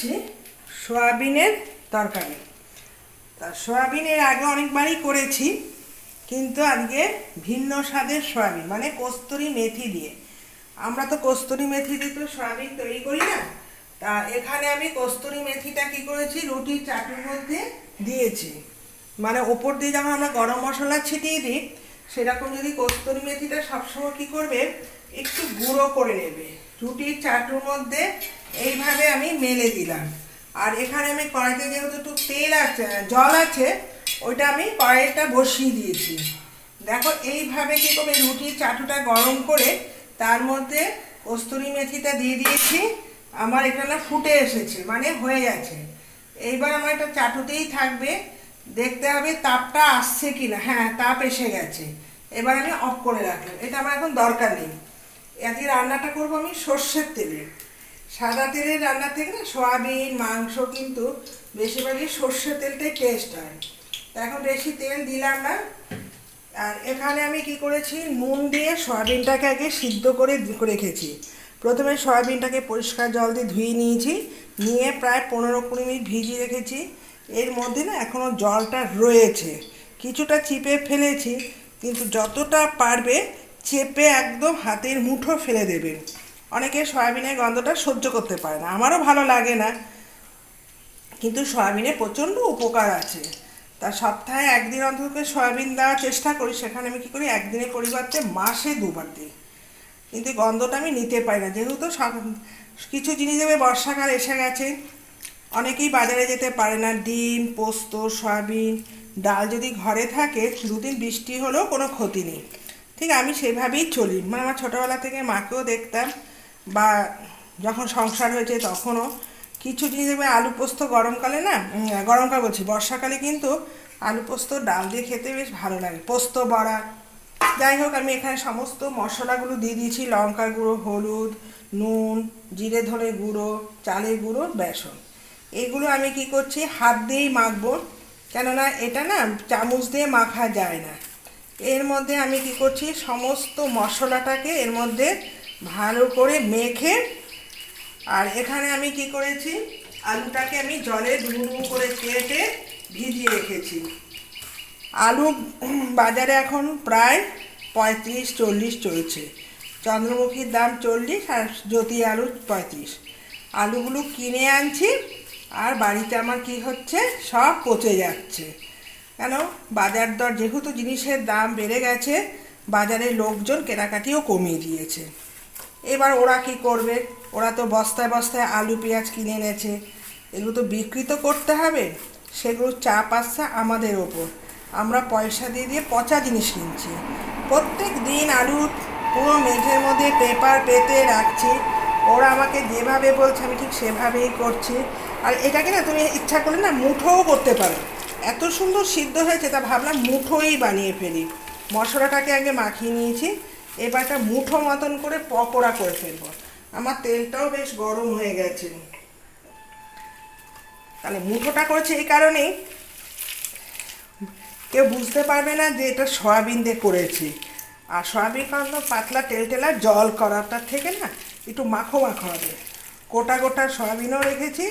করছি সয়াবিনের তরকারি। তা সয়াবিনের আগে অনেকবারই করেছি, কিন্তু আজকে ভিন্ন স্বাদের সয়াবিন মানে কস্তুরি মেথি দিয়ে। আমরা তো কস্তুরি মেথি দিয়ে তো সয়াবিন তৈরি করি না। তা এখানে আমি কস্তুরি মেথিটা কি করেছি, রুটির চাটুর মধ্যে দিয়েছি। মানে ওপর দিয়ে যখন আমরা গরম মশলা ছিটিয়ে দিই, সেরকম যদি কস্তুরি মেথিটা সবসময় কি করবে, একটু গুঁড়ো করে নেবে। রুটির চাটুর মধ্যে এইভাবে আমি মেলে দিলাম। আর এখানে আমি কড়াইতে যেহেতু একটু তেল আছে, জল আছে, ওইটা আমি কড়াইটা বসিয়ে দিয়েছি। দেখো, এইভাবে কি করবে? রুটির চাটুটা গরম করে তার মধ্যে কস্তুরি মেথিটা দিয়ে দিয়েছি। আমার এখানে ফুটে এসেছে মানে হয়ে গেছে। এইবার আমার এটা চাটুতেই থাকবে। দেখতে হবে তাপটা আসছে কিনা। হ্যাঁ তাপ এসে গেছে। এবার আমি অফ করে রাখলাম। এটা আমার এখন দরকার নেই। আজকে রান্নাটা করব আমি সর্ষের তেলে। সাদা তেলের রান্না থেকে না সয়াবিন, মাংস কিন্তু বেশিরভাগই সর্ষের তেলটাই টেস্ট হয়। এখন বেশি তেল দিলাম না। আর এখানে আমি কি করেছি, নুন দিয়ে সয়াবিনটাকে আগে সিদ্ধ করে রেখেছি। প্রথমে সয়াবিনটাকে পরিষ্কার জল দিয়ে ধুয়ে নিয়েছি। নিয়ে প্রায় পনেরো কুড়ি মিনিট ভিজিয়ে রেখেছি। এর মধ্যে না এখনও জলটা রয়েছে। কিছুটা চিপে ফেলেছি, কিন্তু যতটা পারবে চেপে একদম হাতের মুঠো ফেলে দেবেন অনেকে সয়াবিনের গন্ধটা সহ্য করতে পারে না। আমারও ভালো লাগে না। কিন্তু সয়াবিনে প্রচণ্ড উপকার আছে। তা সপ্তাহে একদিন অন্তত সয়াবিন দেওয়ার চেষ্টা করি। সেখানে আমি কী করি? একদিনের পরিবর্তে মাসে দুবার দিই। কিন্তু গন্ধটা আমি নিতে পারি না। যেহেতু সব- কিছু জিনিস দেবে, বর্ষাকাল এসে গেছে। অনেকেই বাজারে যেতে পারে না। ডিম, পোস্ত, সয়াবিন, ডাল যদি ঘরে থাকে, দুদিন বৃষ্টি হলেও কোনো ক্ষতি নেই। ঠিক আমি সেভাবেই চলি। মানে আমার ছোটোবেলা থেকে মাকেও দেখতাম বা যখন সংসার হয়েছে তখনও। কিছু জিনিস দেখবে আলু পোস্ত গরমকালে না গরমকাল বলছি, বর্ষাকালে কিন্তু আলু পোস্ত, ডাল দিয়ে খেতে বেশ ভালো লাগে। পোস্ত, বড়া, যাই হোক আমি এখানে সমস্ত মশলাগুলো দিয়ে দিয়েছি, লঙ্কার গুঁড়ো, হলুদ, নুন, জিরে ধরে গুঁড়ো, চালের গুঁড়ো, বেসন। এগুলো আমি কি করছি, হাত দিয়েই মাখবো। কেননা এটা না চামচ দিয়ে মাখা যায় না। এর মধ্যে আমি কি করছি? সমস্ত মশলাটাকে এর মধ্যে ভালো করে মেখে, আর এখানে আমি কি করেছি? আলুটাকে আমি জলে ডুবু করে কেটে ভিজিয়ে রেখেছি। আলু বাজারে এখন প্রায় পঁয়ত্রিশ, চল্লিশ চলছে। চন্দ্রমুখীর দাম চল্লিশ আর জ্যোতি আলু পঁয়ত্রিশ। আলুগুলো কিনে আনছি, আর বাড়িতে আমার কি হচ্ছে? সব পচে যাচ্ছে। কেন? বাজার দর যেহেতু জিনিসের দাম বেড়ে গেছে, বাজারে লোকজন কেনাকাটিও কমিয়ে দিয়েছে। এবার ওরা কি করবে? ওরা তো বস্তায় বস্তায় আলু, পেঁয়াজ কিনে এনেছে। এগুলো তো বিক্রি তো করতে হবে। সেগুলো চাপ আসছে আমাদের ওপর। আমরা পয়সা দিয়ে দিয়ে পচা জিনিস কিনছি। প্রত্যেক দিন আলু পুরো মেঝের মধ্যে পেপার পেতে রাখছি। ওরা আমাকে যেভাবে বলছে, আমি ঠিক সেভাবেই করছি। আর এটাকে না, তুমি ইচ্ছা করলে না, মুঠোও করতে পারো। এত সুন্দর সিদ্ধ হয়েছে, তা ভাবলাম মুঠোই বানিয়ে ফেলি। মশলাটাকে আগে মাখিয়ে নিয়েছি, এবার একটা মুঠো মতন করে পকোড়া করে ফেলব। আমার তেলটাও বেশ গরম হয়ে গেছে। তাহলে মুঠোটা করেছে এই কারণেই। কেউ বুঝতে পারবে না যে এটা সয়াবিন দিয়ে করেছি। আর সয়াবিন কারণ পাতলা তেল তেলা জল করাটার থেকে না একটু মাখো মাখো হবে। গোটা গোটা সয়াবিনও রেখেছি।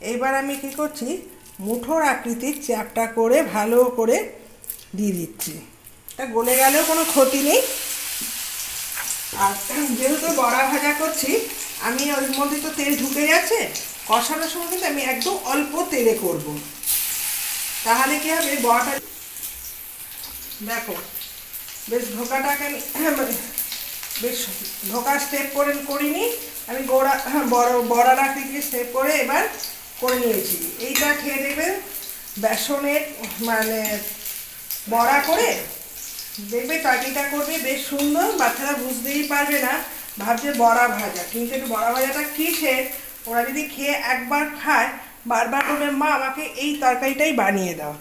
এবার আমি কি করছি মুঠোর আকৃতির চ্যাপটা করে ভালো করে দিয়ে দিচ্ছি। তা গলে গেলেও কোনো ক্ষতি নেই। আর যেহেতু বড়া ভাজা করছি, আমি ওর মধ্যে তো তেল ঢুকে যাচ্ছে, কষানোর সময় কিন্তু আমি একদম অল্প তেলে করব। তাহলে কি হবে বড়াটা দেখো, বেশ ধোকাটাকে মানে বেশ ধোকা স্টেপ করে করিনি। আমি গোড়া, বড়, বড়ার আকৃতির স্টেপ করে এবার করে নিয়েছি। এইটা খেয়ে দেবেন বেসনের মানে বড়া করে দেখবে তরকারিটা করবে, বেশ সুন্দর, বাচ্চারা বুঝতেই পারবে না, ভাবছে বড়া ভাজা। কিন্তু একটু বড়া ভাজাটা কিসের ওরা যদি খেয়ে একবার খায়, বারবার করবে মা, আমাকে এই তরকারিটাই বানিয়ে দাও।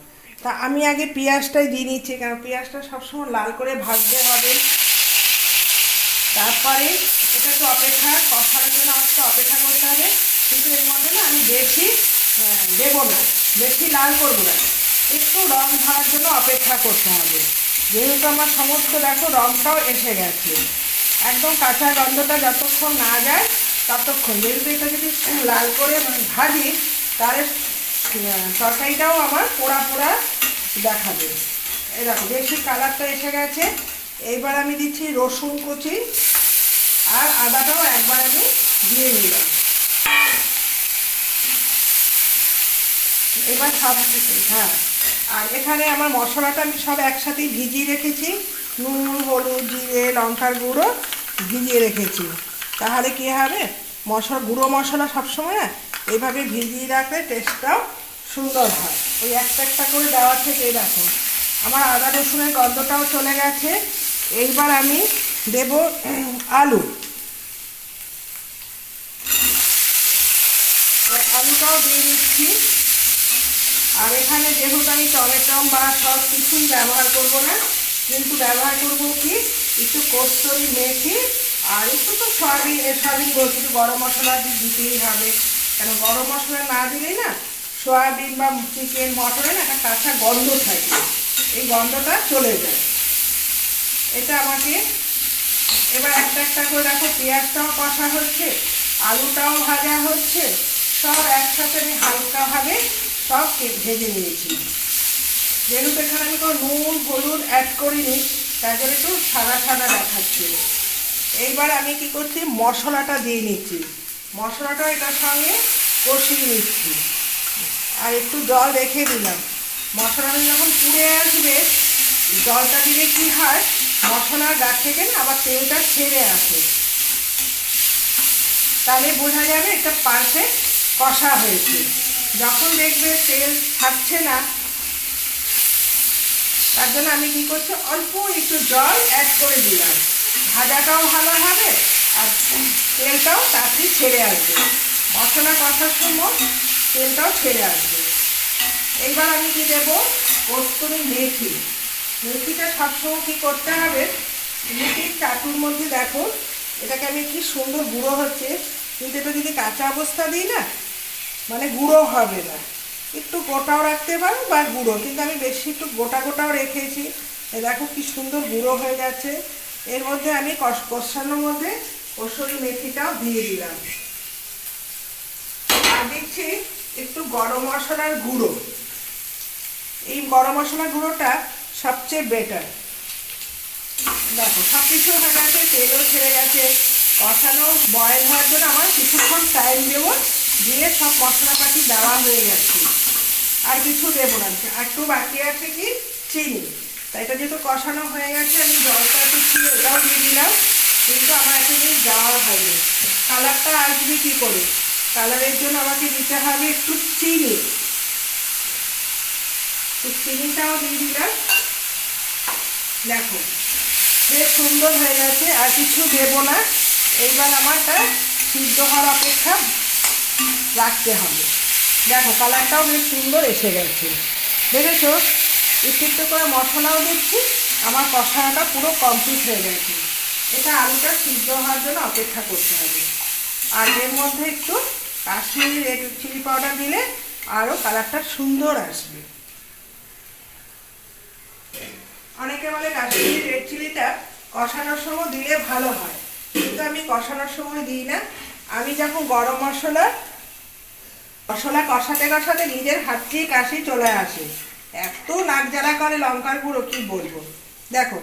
তা আমি আগে পেঁয়াজটাই দিয়ে নিচ্ছি, কারণ পেঁয়াজটা সবসময় লাল করে ভাজতে হবে। তারপরে এটা একটু অপেক্ষা কষানোর জন্য আমাকে একটু অপেক্ষা করতে হবে। কিন্তু এর মধ্যে না আমি বেশি আহ, দেবো না বেশি লাল করব না। একটু রং ধরার জন্য অপেক্ষা করতে হবে। যেহেতু আমার সমস্ত দেখো রংটাও এসে গেছে। একদম কাঁচা গন্ধটা যতক্ষণ না যায় ততক্ষণ। যেহেতু এটা যদি লাল করে মানে ভাজি তাহলে তরকারিটাও আমার পোড়া পোড়া দেখাবে। এরকম বেশি কালারটা এসে গেছে। এইবার আমি দিচ্ছি রসুন কুচি আর আদাটাও একবার আমি দিয়ে নিলাম। এবার সব হ্যাঁ। আর এখানে আমার মশলাটা আমি সব একসাথেই ভিজিয়ে রেখেছি। নুন, হলুদ, জিরে, লঙ্কার গুঁড়ো ভিজিয়ে রেখেছি। তাহলে কী হবে? মশলা, গুঁড়ো মশলা সবসময় এইভাবে ভিজিয়ে রাখলে টেস্টটাও সুন্দর হয়। ওই একটা একটা করে দেওয়ার থেকে দেখো, আমার আদা রসুনের গন্ধটাও চলে গেছে। এইবার আমি দেব, আলু। আলুটাও দিয়ে দিচ্ছি। আর এখানে যেহেতু আমি টমেটো বা সব কিছুই ব্যবহার করব না, কিন্তু ব্যবহার করব কি? একটু কস্তুরি মেথি আর একটু তো এ সয়াবিন বলছি গরম মশলা দিতেই হবে। কেন গরম মশলা না দিলেই না সয়াবিন বা চিকেন মটনে না একটা কাঁচা গন্ধ থাকে। এই গন্ধটা চলে যায়। এটা আমাকে। এবার একটা একটা করে দেখো, পেঁয়াজটাও কষা হচ্ছে, আলুটাও ভাজা হচ্ছে, সব একসাথে আমি হালকাভাবে সব ভেজে নিয়েছি। যেহেতু এখানে আমি কোনো নুন, হলুদ অ্যাড করিনি তার জন্য একটু সাদা সাদা দেখাচ্ছিল এইবার আমি কি করছি, মশলাটা দিয়ে নিচ্ছি। মশলাটা এটার সঙ্গে কষিয়ে নিচ্ছি। আর একটু জল রেখে দিলাম। মশলাটা যখন পুড়ে আসবে জলটা দিলে কি হয়? মশলার গা থেকে না আবার তেলটা ছেড়ে আসে। তাহলে বোঝা যাবে এটা পারফেক্ট কষা হয়েছে। যখন দেখবে তেল থাকছে না, তার জন্য আমি কি করছি? অল্প একটু জল অ্যাড করে দিলাম। ভাজাটাও ভালো হবে আর তেলটাও তাড়াতাড়ি ছেড়ে আসবে। মশলা কষার সময় তেলটাও ছেড়ে আসবে। এইবার আমি কি দেবো? কস্তুরি মেথি। মেথিটা সবসময় কী করতে হবে? মেথির চাটুর মধ্যে দেখো, এটাকে আমি কি সুন্দর গুঁড়ো হচ্ছে, কিন্তু এটা যদি কাঁচা অবস্থা দিই না মানে গুঁড়ো হবে না। একটু গোটাও রাখতে পারো বা গুঁড়ো, কিন্তু আমি বেশি একটু গোটা গোটাও রেখেছি। দেখো কি সুন্দর গুঁড়ো হয়ে যাচ্ছে। এর মধ্যে আমি কষ কষানোর মধ্যে কসুরি মেথিটাও দিয়ে দিলাম। আর দিচ্ছি একটু গরম মশলার গুঁড়ো। এই গরম মশলার গুঁড়োটা সবচেয়ে বেটার দেখো সব কিছু হয়ে গেছে, তেলও ছেড়ে গেছে, কষানো বয়েল হওয়ার জন্য আমার কিছুক্ষণ টাইম দেবো, দিয়ে সব মশলাপাতি দেওয়া হয়ে গেছে। আর কিছু দেবো না, আর একটু বাকি আছে কি? চিনি। তাই এটা যেহেতু কষানো হয়ে গেছে, আমি জলটা দিচ্ছি ওটাও দিয়ে দিলাম কিন্তু আমার একটা জিনিস দেওয়া হয়নি কালারটা আসবে কী করে? কালারের জন্য আমাকে দিতে হবে একটু চিনি। একটু চিনিটাও দিয়ে দিলাম। দেখো, বেশ সুন্দর হয়ে গেছে, আর কিছু দেবো না। এইবার আমারটা সিদ্ধ হওয়ার অপেক্ষা রাখতে হবে। দেখো, কালারটাও বেশ সুন্দর এসে গেছে। দেখেছ? একটু করে মশলাও দিচ্ছি, আমার কষানোটা পুরো কমপ্লিট হয়ে গেছে। এটা আলুটা সিদ্ধ হওয়ার জন্য অপেক্ষা করতে হবে। আর এর মধ্যে একটু কাশ্মীরি রেড চিলি পাউডার দিলে আরও কালারটা সুন্দর আসবে অনেকে বলে কাশ্মীরি রেড চিলিটা কষানোর সময় দিলে ভালো হয়। কিন্তু আমি কষানোর সময় দিই না। আমি যখন গরম মশলা মশলা কষাতে কষাতে নিজের হাত দিয়ে কাশি চলে আসে। এত নাক জ্বালা করে লঙ্কার গুঁড়ো, কি বলব? দেখো,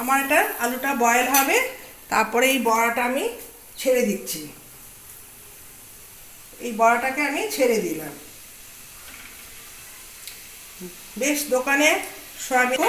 আমার এটা আলুটা বয়েল হবে, তারপরে এই বড়াটা আমি ছেড়ে দিচ্ছি। এই বড়াটাকে আমি ছেড়ে দিলাম। বেশ, দোকানে সয়াবিন